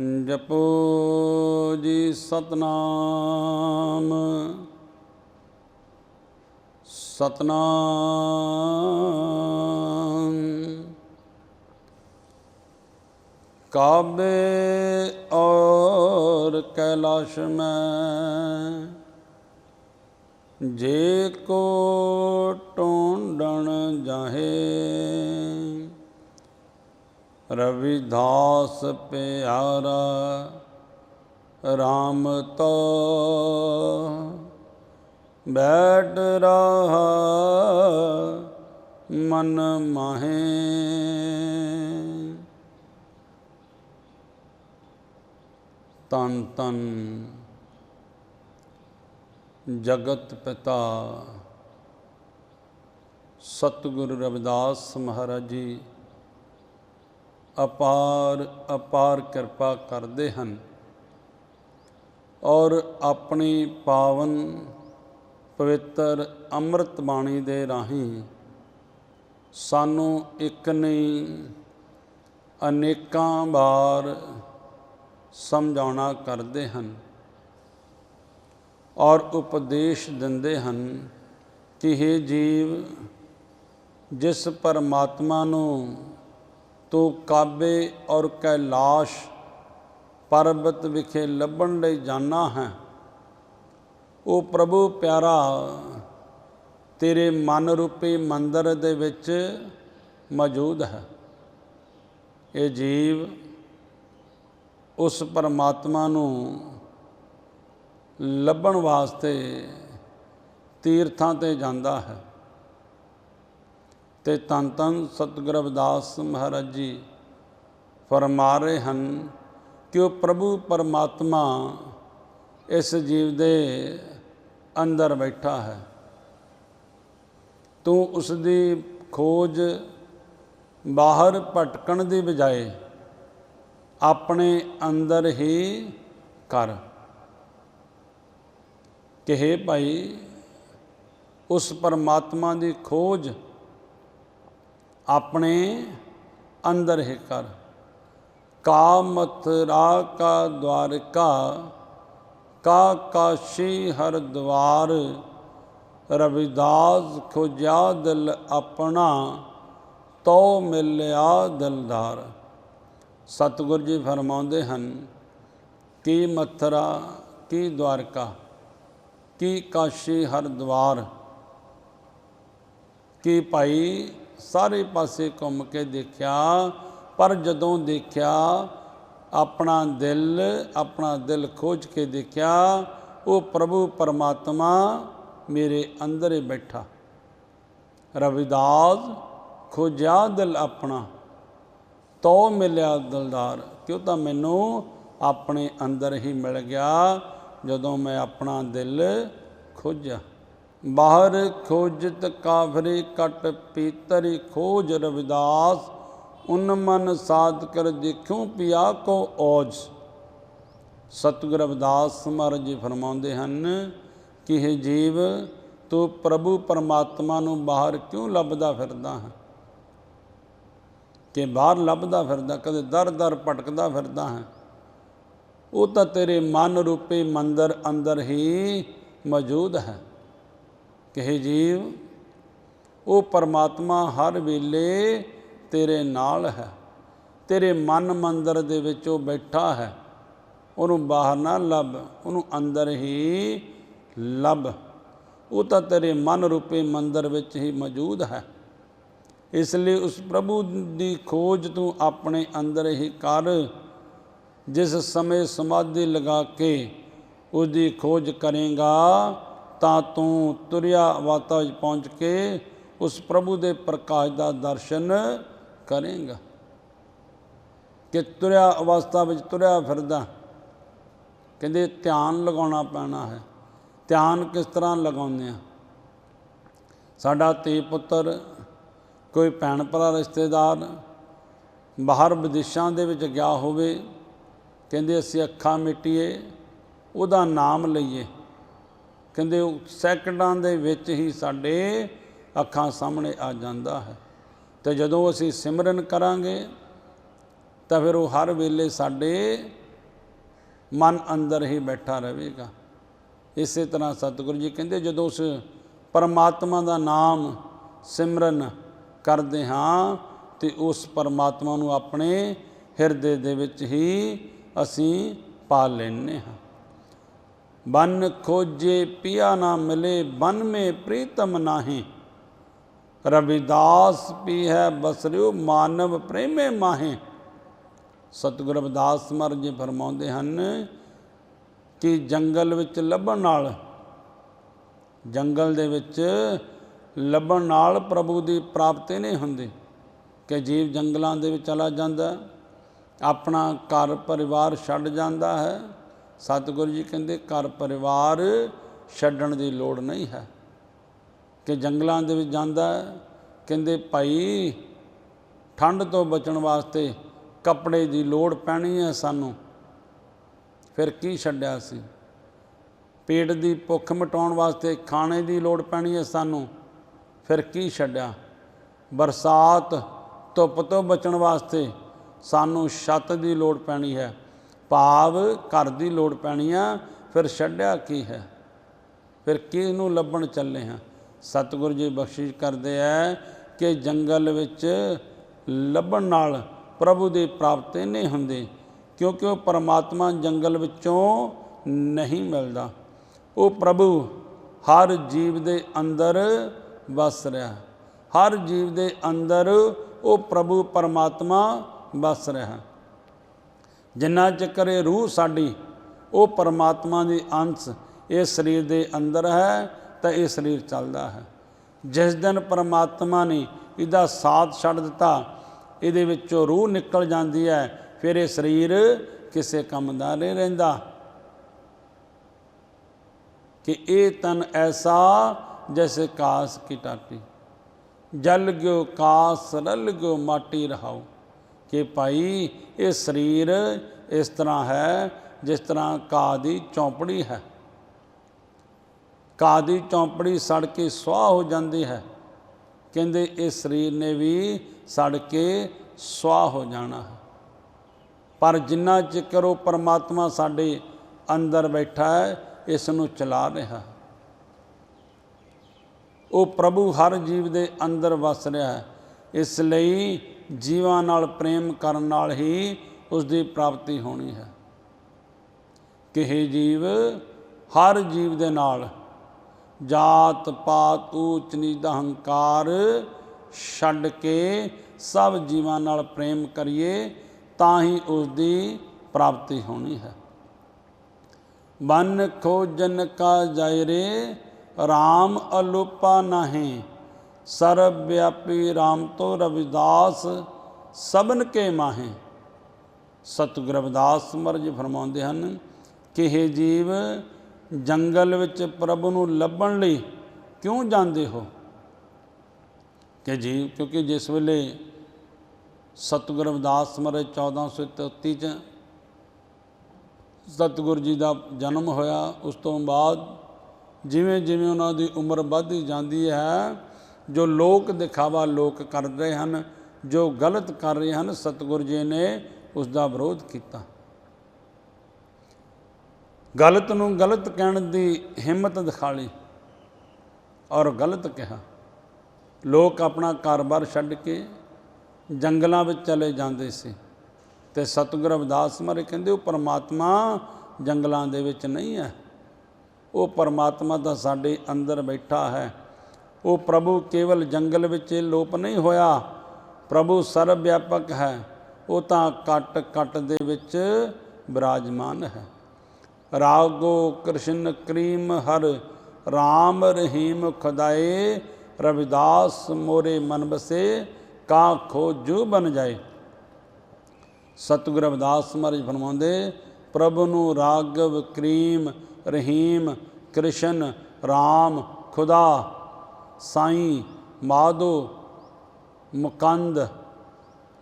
ਜਪੋ ਜੀ ਸਤਨਾਮ। ਸਤਨਾਮ। ਕਾਬੇ ਔਰ ਕੈਲਾਸ਼ ਮੈਂ ਜੇ ਕੋ ਟੋਂਡਣ ਜਾਹੇ ਰਵਿਦਾਸ ਪਿਆਰਾ RAM ਤੋ ਬੈਠ ਰਹਾ ਮਨ ਮਾਹੇ। ਤਨ ਤਨ ਜਗਤ ਪਿਤਾ ਸਤਿਗੁਰੂ ਰਵਿਦਾਸ ਮਹਾਰਾਜ ਜੀ। ਅਪਾਰ ਅਪਾਰ ਕਿਰਪਾ ਕਰਦੇ ਹਨ ਔਰ ਆਪਣੀ ਪਾਵਨ ਪਵਿੱਤਰ ਅੰਮ੍ਰਿਤ ਬਾਣੀ ਦੇ ਰਾਹੀਂ ਸਾਨੂੰ ਇੱਕ ਨਹੀਂ, ਅਨੇਕਾਂ ਵਾਰ ਸਮਝਾਉਣਾ ਕਰਦੇ ਹਨ ਔਰ ਉਪਦੇਸ਼ ਦਿੰਦੇ ਹਨ ਕਿ हे ਜੀਵ, ਜਿਸ ਪਰਮਾਤਮਾ ਨੂੰ ਤੂੰ ਕਾਬੇ ਔਰ ਕੈਲਾਸ਼ ਪਰਬਤ ਵਿਖੇ ਲੱਭਣ ਲਈ ਜਾਣਾ ਹੈ। ਉਹ ਪ੍ਰਭੂ ਪਿਆਰਾ, ਤੇਰੇ ਮਨ ਰੂਪੀ ਮੰਦਰ ਦੇ ਵਿੱਚ ਮੌਜੂਦ ਹੈ। ਇਹ ਜੀਵ ਉਸ ਪਰਮਾਤਮਾ ਨੂੰ ਲੱਭਣ ਵਾਸਤੇ ਤੀਰਥਾਂ ਤੇ ਜਾਂਦਾ ਹੈ। ਤੇ ਤਨ ਤਨ ਸਤਿਗੁਰ ਰਵਿਦਾਸ ਮਹਾਰਾਜ ਜੀ ਫਰਮਾ ਰਹੇ ਹਨ ਕਿ ਉਹ ਪ੍ਰਭੂ ਪਰਮਾਤਮਾ ਇਸ ਜੀਵ ਦੇ ਅੰਦਰ ਬੈਠਾ ਹੈ। ਤੂੰ ਉਸ ਦੀ ਖੋਜ ਬਾਹਰ ਭਟਕਣ ਦੀ ਬਜਾਏ ਆਪਣੇ ਅੰਦਰ ਹੀ ਕਰ। ਕਹੇ ਭਾਈ, ਉਸ ਪਰਮਾਤਮਾ ਦੀ ਖੋਜ ਆਪਣੇ ਅੰਦਰ ਹੀ ਕਰ ਕਾ ਮਥੁਰਾ ਕਾ ਦਵਾਰਕਾ ਕਾ ਕਾਸ਼ੀ ਹਰ ਦਵਾਰ। ਰਵਿਦਾਸ ਖੋਜਿਆ ਦਿਲ ਆਪਣਾ ਤੋ ਮਿਲਿਆ ਦਿਲਦਾਰ ਸਤਿਗੁਰ ਜੀ ਫਰਮਾਉਂਦੇ ਹਨ, ਕੀ ਮਥੁਰਾ, ਕੀ ਦਵਾਰਕਾ, ਕੀ ਕਾਸ਼ੀ ਹਰ ਦਵਾਰ। ਕੀ ਭਾਈ ਸਾਰੇ ਪਾਸੇ ਘੁੰਮ ਕੇ ਦੇਖਿਆ, ਪਰ ਜਦੋਂ ਦੇਖਿਆ, ਆਪਣਾ ਦਿਲ ਆਪਣਾ ਦਿਲ ਖੋਜ ਕੇ ਦੇਖਿਆ, ਉਹ ਪ੍ਰਭੂ ਪਰਮਾਤਮਾ ਮੇਰੇ ਅੰਦਰ ਹੀ ਬੈਠਾ। ਰਵਿਦਾਸ, ਖੋਜਿਆ ਦਿਲ ਆਪਣਾ ਤੋ ਮਿਲਿਆ ਦਿਲਦਾਰ, ਕਿਉਂ ਤਾਂ ਮੈਨੂੰ ਆਪਣੇ ਅੰਦਰ ਹੀ ਮਿਲ ਗਿਆ, ਜਦੋਂ ਮੈਂ ਆਪਣਾ ਦਿਲ ਖੋਜਿਆ। ਬਾਹਰ ਖੋਜਤ ਕਾਫਰੇ ਕਟ ਪੀਤਰੀ ਖੋਜ ਰਵਿਦਾਸ, ਉਨ ਮਨ ਸਾਧ ਕਰ ਦੇਖਿਓ ਪਿਆ ਕੋ ਔਜ। ਸਤਿਗੁਰ ਰਵਿਦਾਸ ਮਹਾਰਾਜ ਜੀ ਫਰਮਾਉਂਦੇ ਹਨ ਕਿ ਇਹ ਜੀਵ, ਤੂੰ ਪ੍ਰਭੂ ਪਰਮਾਤਮਾ ਨੂੰ ਬਾਹਰ ਕਿਉਂ ਲੱਭਦਾ ਫਿਰਦਾ ਹੈ? ਕਿ ਬਾਹਰ ਲੱਭਦਾ ਫਿਰਦਾ, ਕਦੇ ਦਰ ਦਰ ਭਟਕਦਾ ਫਿਰਦਾ ਹੈ? ਉਹ ਤਾਂ ਤੇਰੇ ਮਨ ਰੂਪੀ ਮੰਦਰ ਅੰਦਰ ਹੀ ਮੌਜੂਦ ਹੈ। ਕਹੇ ਜੀਵ, ਉਹ ਪਰਮਾਤਮਾ ਹਰ ਵੇਲੇ ਤੇਰੇ ਨਾਲ ਹੈ। ਤੇਰੇ ਮਨ ਮੰਦਰ ਦੇ ਵਿੱਚ ਉਹ ਬੈਠਾ ਹੈ। ਉਹਨੂੰ ਬਾਹਰ ਨਾ ਲੱਭ, ਉਹਨੂੰ ਅੰਦਰ ਹੀ ਲੱਭ। ਉਹ ਤਾਂ ਤੇਰੇ ਮਨ ਰੂਪੇ ਮੰਦਰ ਵਿੱਚ ਹੀ ਮੌਜੂਦ ਹੈ। ਇਸ ਲਈ ਉਸ ਪ੍ਰਭੂ ਦੀ ਖੋਜ ਤੂੰ ਆਪਣੇ ਅੰਦਰ ਹੀ ਕਰ। ਜਿਸ ਸਮੇਂ ਸਮਾਧੀ ਲਗਾ ਕੇ ਉਸ ਖੋਜ ਕਰੇਗਾ ਤਾਂ ਤੂੰ ਤੁਰਿਆ ਅਵਸਥਾ ਵਿੱਚ ਪਹੁੰਚ ਕੇ ਉਸ ਪ੍ਰਭੂ ਦੇ ਪ੍ਰਕਾਸ਼ ਦਾ ਦਰਸ਼ਨ ਕਰੇਗਾ। ਕਿ ਤੁਰਿਆ ਅਵਸਥਾ ਵਿੱਚ ਤੁਰਿਆ ਫਿਰਦਾ, ਕਹਿੰਦੇ ਧਿਆਨ ਲਗਾਉਣਾ ਪੈਣਾ ਹੈ। ਧਿਆਨ ਕਿਸ ਤਰ੍ਹਾਂ ਲਗਾਉਂਦੇ ਆ? ਸਾਡਾ ਧੀ ਪੁੱਤਰ, ਕੋਈ ਭੈਣ ਭਰਾ ਰਿਸ਼ਤੇਦਾਰ ਬਾਹਰ ਵਿਦੇਸ਼ਾਂ ਦੇ ਵਿੱਚ ਗਿਆ ਹੋਵੇ, ਕਹਿੰਦੇ ਅਸੀਂ ਅੱਖਾਂ ਮਿਟੀਏ, ਉਹਦਾ ਨਾਮ ਲਈਏ। ਕਹਿੰਦੇ ਉਹ ਸੈਕਿੰਡਾਂ ਦੇ ਵਿੱਚ ਹੀ ਸਾਡੇ ਅੱਖਾਂ ਸਾਹਮਣੇ ਆ ਜਾਂਦਾ ਹੈ। ਤੇ ਜਦੋਂ ਅਸੀਂ ਸਿਮਰਨ ਕਰਾਂਗੇ, ਤਾਂ ਫਿਰ ਉਹ ਹਰ ਵੇਲੇ ਸਾਡੇ ਮਨ ਅੰਦਰ ਹੀ ਬੈਠਾ ਰਹੇਗਾ। ਇਸੇ ਤਰ੍ਹਾਂ ਸਤਿਗੁਰੂ ਜੀ ਕਹਿੰਦੇ, ਜਦੋਂ ਉਸ ਪਰਮਾਤਮਾ ਦਾ ਨਾਮ ਸਿਮਰਨ ਕਰਦੇ ਹਾਂ, ਤੇ ਉਸ ਪਰਮਾਤਮਾ ਨੂੰ ਆਪਣੇ ਹਿਰਦੇ ਦੇ ਵਿੱਚ ਹੀ ਅਸੀਂ ਪਾ ਲੈਨੇ ਹਾਂ। ਬਨ ਖੋਜੇ, ਪਿਆ ਨਾ ਮਿਲੇ, ਬਨ ਮੇ ਪ੍ਰੀਤਮ ਨਾਹੀ। ਰਵਿਦਾਸ ਪੀ ਹੈ ਬਸਰਿਓ, ਮਾਨਵ ਪ੍ਰੇਮੇ ਮਾਹੇ। ਸਤਿਗੁਰ ਰਵਿਦਾਸ ਮਹਾਰਾਜ ਜੀ ਫਰਮਾਉਂਦੇ ਹਨ ਕਿ ਜੰਗਲ ਵਿੱਚ ਲੱਭਣ ਨਾਲ, ਜੰਗਲ ਦੇ ਵਿੱਚ ਲੱਭਣ ਨਾਲ ਪ੍ਰਭੂ ਦੀ ਪ੍ਰਾਪਤੀ ਨਹੀਂ ਹੁੰਦੀ। ਕਿ ਜੀਵ ਜੰਗਲਾਂ ਦੇ ਵਿੱਚ ਚਲਾ ਜਾਂਦਾ, ਆਪਣਾ ਘਰ ਪਰਿਵਾਰ ਛੱਡ ਜਾਂਦਾ ਹੈ। ਸਤਿਗੁਰੂ ਜੀ ਕਹਿੰਦੇ, ਘਰ ਪਰਿਵਾਰ ਛੱਡਣ ਦੀ ਲੋੜ ਨਹੀਂ ਹੈ। ਕਿ ਜੰਗਲਾਂ ਦੇ ਵਿੱਚ ਜਾਂਦਾ ਕਹਿੰਦੇ ਭਾਈ ਠੰਡ ਤੋਂ ਬਚਣ ਵਾਸਤੇ ਕੱਪੜੇ ਦੀ ਲੋੜ ਪੈਣੀ ਹੈ ਸਾਨੂੰ। ਫਿਰ ਕੀ ਛੱਡਿਆ ਸੀ? ਪੇਟ ਦੀ ਭੁੱਖ ਮਿਟਾਉਣ ਵਾਸਤੇ ਖਾਣੇ ਦੀ ਲੋੜ ਪੈਣੀ ਹੈ ਸਾਨੂੰ। ਫਿਰ ਕੀ ਛੱਡਿਆ? ਬਰਸਾਤ ਧੁੱਪ ਤੋਂ ਬਚਣ ਵਾਸਤੇ ਸਾਨੂੰ ਛੱਤ ਦੀ ਲੋੜ ਪੈਣੀ ਹੈ। ਭਾਵ ਘਰ ਦੀ ਲੋੜ ਪੈਣੀ ਆ, ਫਿਰ ਛੱਡਿਆ ਕੀ ਹੈ? ਫਿਰ ਕਿਸ ਨੂੰ ਲੱਭਣ ਚੱਲੇ ਹਾਂ? ਸਤਿਗੁਰੂ ਜੀ ਬਖਸ਼ਿਸ਼ ਕਰਦੇ ਐ ਕਿ ਜੰਗਲ ਵਿੱਚ ਲੱਭਣ ਨਾਲ ਪ੍ਰਭੂ ਦੀ ਪ੍ਰਾਪਤੀ ਨਹੀਂ ਹੁੰਦੀ, ਕਿਉਂਕਿ ਉਹ ਪਰਮਾਤਮਾ ਜੰਗਲ ਵਿੱਚੋਂ ਨਹੀਂ ਮਿਲਦਾ। ਉਹ ਪ੍ਰਭੂ ਹਰ ਜੀਵ ਦੇ ਅੰਦਰ ਵਸ ਰਿਹਾ। ਹਰ ਜੀਵ ਦੇ ਅੰਦਰ ਉਹ ਪ੍ਰਭੂ ਪਰਮਾਤਮਾ ਵਸ ਰਿਹਾ। ਜਿੰਨਾ ਚਿਰ ਇਹ ਰੂਹ ਸਾਡੀ, ਉਹ ਪਰਮਾਤਮਾ ਦੀ ਅੰਸ਼, ਇਹ ਸਰੀਰ ਦੇ ਅੰਦਰ ਹੈ ਤਾਂ ਇਹ ਸਰੀਰ ਚੱਲਦਾ ਹੈ। ਜਿਸ ਦਿਨ ਪਰਮਾਤਮਾ ਨੇ ਇਹਦਾ ਸਾਥ ਛੱਡ ਦਿੱਤਾ, ਇਹਦੇ ਵਿੱਚੋਂ ਰੂਹ ਨਿਕਲ ਜਾਂਦੀ ਹੈ, ਫਿਰ ਇਹ ਸਰੀਰ ਕਿਸੇ ਕੰਮ ਦਾ ਨਹੀਂ ਰਹਿੰਦਾ। ਕਿ ਇਹ ਤਨ ਐਸਾ ਜੈਸੇ ਕਾਸ ਕੀ ਟਾਟੀ। ਜਲ ਗਿਓ ਕਾਸ, ਰਲ ਗਿਓ ਮਾਟੀ ਰਹਾਓ। ਕਿ ਭਾਈ ਇਹ ਸਰੀਰ ਇਸ ਤਰ੍ਹਾਂ ਹੈ ਜਿਸ ਤਰ੍ਹਾਂ ਘਾਹ ਦੀ ਚੌਂਪੜੀ ਹੈ। ਘਾਹ ਦੀ ਚੌਂਪੜੀ ਸੜ ਕੇ ਸੁਆਹ ਹੋ ਜਾਂਦੀ ਹੈ। ਕਹਿੰਦੇ ਇਸ ਸਰੀਰ ਨੇ ਵੀ ਸੜ ਕੇ ਸੁਆਹ ਹੋ ਜਾਣਾ ਹੈ। ਪਰ ਜਿੰਨਾ ਚਿਰ ਉਹ ਪਰਮਾਤਮਾ ਸਾਡੇ ਅੰਦਰ ਬੈਠਾ ਹੈ, ਇਸ ਨੂੰ ਚਲਾ ਰਿਹਾ ਉਹ ਪ੍ਰਭੂ ਹਰ ਜੀਵ ਦੇ ਅੰਦਰ ਵਸ ਰਿਹਾ ਹੈ। ਇਸ ਲਈ ਜੀਵਾਂ ਨਾਲ ਪ੍ਰੇਮ ਕਰਨ ਨਾਲ ਹੀ ਉਸ ਦੀ ਪ੍ਰਾਪਤੀ ਹੋਣੀ ਹੈ। ਕਿਹੇ ਜੀਵ, ਹਰ ਜੀਵ ਦੇ ਨਾਲ, ਜਾਤ ਪਾਤ, ਊਚ ਨੀਚ ਦਾ ਹੰਕਾਰ ਛੱਡ ਕੇ ਸਭ ਜੀਵਾਂ ਨਾਲ ਪ੍ਰੇਮ ਕਰੀਏ ਤਾਂ ਹੀ ਉਸ ਦੀ ਪ੍ਰਾਪਤੀ ਹੋਣੀ ਹੈ। ਮਨ ਖੋਜਨ ਕਾ ਜਾਇਰੇ RAM ਅਲੁਪਾ ਨਹੀਂ ਸਰਬ ਵਿਆਪੀ RAM ਤੋ ਰਵਿਦਾਸ, ਸਭਨ ਕੇ ਮਾਹੇ। ਸਤਿਗੁਰ ਰਵਿਦਾਸ ਮਰਜ ਫਰਮਾਉਂਦੇ ਹਨ ਕਿ ਇਹ ਜੀਵ ਜੰਗਲ ਵਿੱਚ ਪ੍ਰਭੂ ਨੂੰ ਲੱਭਣ ਲਈ ਕਿਉਂ ਜਾਂਦੇ ਹੋ? ਕਿ ਜੀਵ ਕਿਉਂਕਿ ਜਿਸ ਵੇਲੇ ਸਤਿਗੁਰ ਰਵਿਦਾਸ ਮਹਾਰਾਜ 1433 ਚ ਸਤਿਗੁਰ ਜੀ ਦਾ ਜਨਮ ਹੋਇਆ, ਉਸ ਤੋਂ ਬਾਅਦ ਜਿਵੇਂ ਜਿਵੇਂ ਉਹਨਾਂ ਦੀ ਉਮਰ ਵੱਧਦੀ ਜਾਂਦੀ ਹੈ ਜੋ ਲੋਕ ਦਿਖਾਵਾ ਲੋਕ ਕਰ ਰਹੇ ਹਨ, ਜੋ ਗਲਤ ਕਰ ਰਹੇ ਹਨ, ਸਤਿਗੁਰ ਜੀ ਨੇ ਉਸ ਦਾ ਵਿਰੋਧ ਕੀਤਾ। ਗਲਤ ਨੂੰ ਗਲਤ ਕਹਿਣ ਦੀ ਹਿੰਮਤ ਦਿਖਾ ਲਈ ਔਰ ਗਲਤ ਕਿਹਾ। ਲੋਕ ਆਪਣਾ ਕਾਰੋਬਾਰ ਛੱਡ ਕੇ ਜੰਗਲਾਂ ਵਿੱਚ ਚਲੇ ਜਾਂਦੇ ਸੀ ਤੇ ਸਤਿਗੁਰ ਅਵਦਾਸ ਮਾਰੇ ਕਹਿੰਦੇ, ਉਹ ਪਰਮਾਤਮਾ ਜੰਗਲਾਂ ਦੇ ਵਿੱਚ ਨਹੀਂ ਹੈ। ਉਹ ਪਰਮਾਤਮਾ ਤਾਂ ਸਾਡੇ ਅੰਦਰ ਬੈਠਾ ਹੈ। ਉਹ ਪ੍ਰਭੂ ਕੇਵਲ ਜੰਗਲ ਵਿੱਚ ਲੋਪ ਨਹੀਂ ਹੋਇਆ। ਪ੍ਰਭੂ ਸਰਵ ਵਿਆਪਕ ਹੈ। ਉਹ ਤਾਂ ਕਟ ਕਟ ਦੇ ਵਿੱਚ ਬਿਰਾਜਮਾਨ ਹੈ। ਰਾਗੋ ਕ੍ਰਿਸ਼ਨ ਕਰੀਮ ਹਰ RAM ਰਹੀਮ ਖੁਦਾਏ, ਰਵਿਦਾਸ ਮੋਰੇ ਮਨ ਬਸੇ ਕਾ ਖੋਜੂ ਬਨ ਜਾਏ। ਸਤਿਗੁਰ ਰਵਿਦਾਸ ਮਹਾਰਾਜ ਫਰਮਾਉਂਦੇ, ਪ੍ਰਭੂ ਨੂੰ ਰਾਗਵ ਕਰੀਮ ਰਹੀਮ ਕ੍ਰਿਸ਼ਨ RAM ਖੁਦਾ ਸਾਈਂ, ਮਾਧੋ, ਮੁਕੰਦ,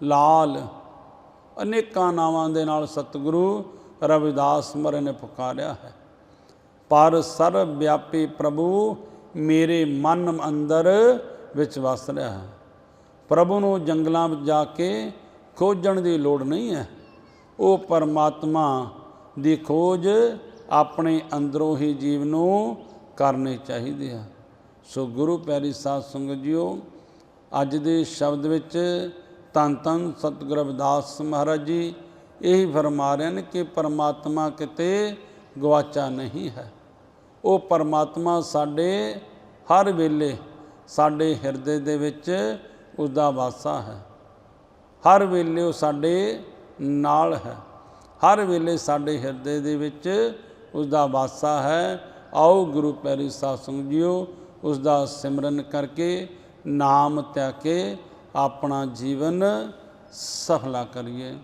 ਲਾਲ, ਅਨੇਕਾਂ ਨਾਵਾਂ ਦੇ ਨਾਲ ਸਤਿਗੁਰੂ ਰਵਿਦਾਸ ਮਹਾਰਾਜ ਨੇ ਪੁਕਾਰਿਆ ਹੈ। ਪਰ ਸਰਵ ਵਿਆਪੀ ਪ੍ਰਭੂ ਮੇਰੇ ਮਨ ਅੰਦਰ ਵਿੱਚ ਵਸ ਰਿਹਾ ਹੈ। ਪ੍ਰਭੂ ਨੂੰ ਜੰਗਲਾਂ ਵਿੱਚ ਜਾ ਕੇ ਖੋਜਣ ਦੀ ਲੋੜ ਨਹੀਂ ਹੈ। ਉਹ ਪਰਮਾਤਮਾ ਦੀ ਖੋਜ ਆਪਣੇ ਅੰਦਰੋਂ ਹੀ ਜੀਵ ਨੂੰ ਕਰਨੀ ਚਾਹੀਦੀ ਹੈ। ਸੋ ਗੁਰੂ ਪਿਆਰੀ ਸਾਧ ਸੰਗਤ ਜੀਓ, ਅੱਜ ਦੇ ਸ਼ਬਦ ਵਿੱਚ ਤਨ ਤਨ ਸਤਿਗੁਰ ਰਵਿਦਾਸ ਮਹਾਰਾਜ ਜੀ, ਇਹੀ ਫਰਮਾ ਰਹੇ ਨੇ ਕਿ ਪਰਮਾਤਮਾ ਕਿਤੇ ਗਵਾਚਾ ਨਹੀਂ ਹੈ। ਉਹ ਪਰਮਾਤਮਾ ਸਾਡੇ ਹਰ ਵੇਲੇ, ਸਾਡੇ ਹਿਰਦੇ ਦੇ ਵਿੱਚ ਉਸ ਦਾ ਵਾਸਾ ਹੈ। ਹਰ ਵੇਲੇ ਉਹ ਸਾਡੇ ਨਾਲ ਹੈ। ਹਰ ਵੇਲੇ ਸਾਡੇ ਹਿਰਦੇ ਦੇ ਵਿੱਚ ਉਸ ਦਾ ਵਾਸਾ ਹੈ। ਆਓ ਗੁਰੂ ਪਿਆਰੀ ਸਾਧ ਸੰਗਤ ਜੀਓ ਉਸ ਦਾ ਸਿਮਰਨ ਕਰਕੇ ਨਾਮ ਧਿਆ ਕੇ ਆਪਣਾ ਜੀਵਨ ਸਫਲਾ ਕਰੀਏ।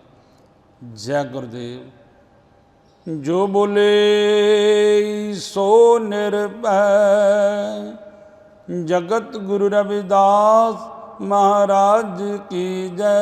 ਜੈ ਗੁਰਦੇਵ। ਜੋ ਬੋਲੇ ਸੋ ਨਿਰਭੈ, ਜਗਤ ਗੁਰੂ ਰਵਿਦਾਸ ਮਹਾਰਾਜ ਕੀ ਜੈ।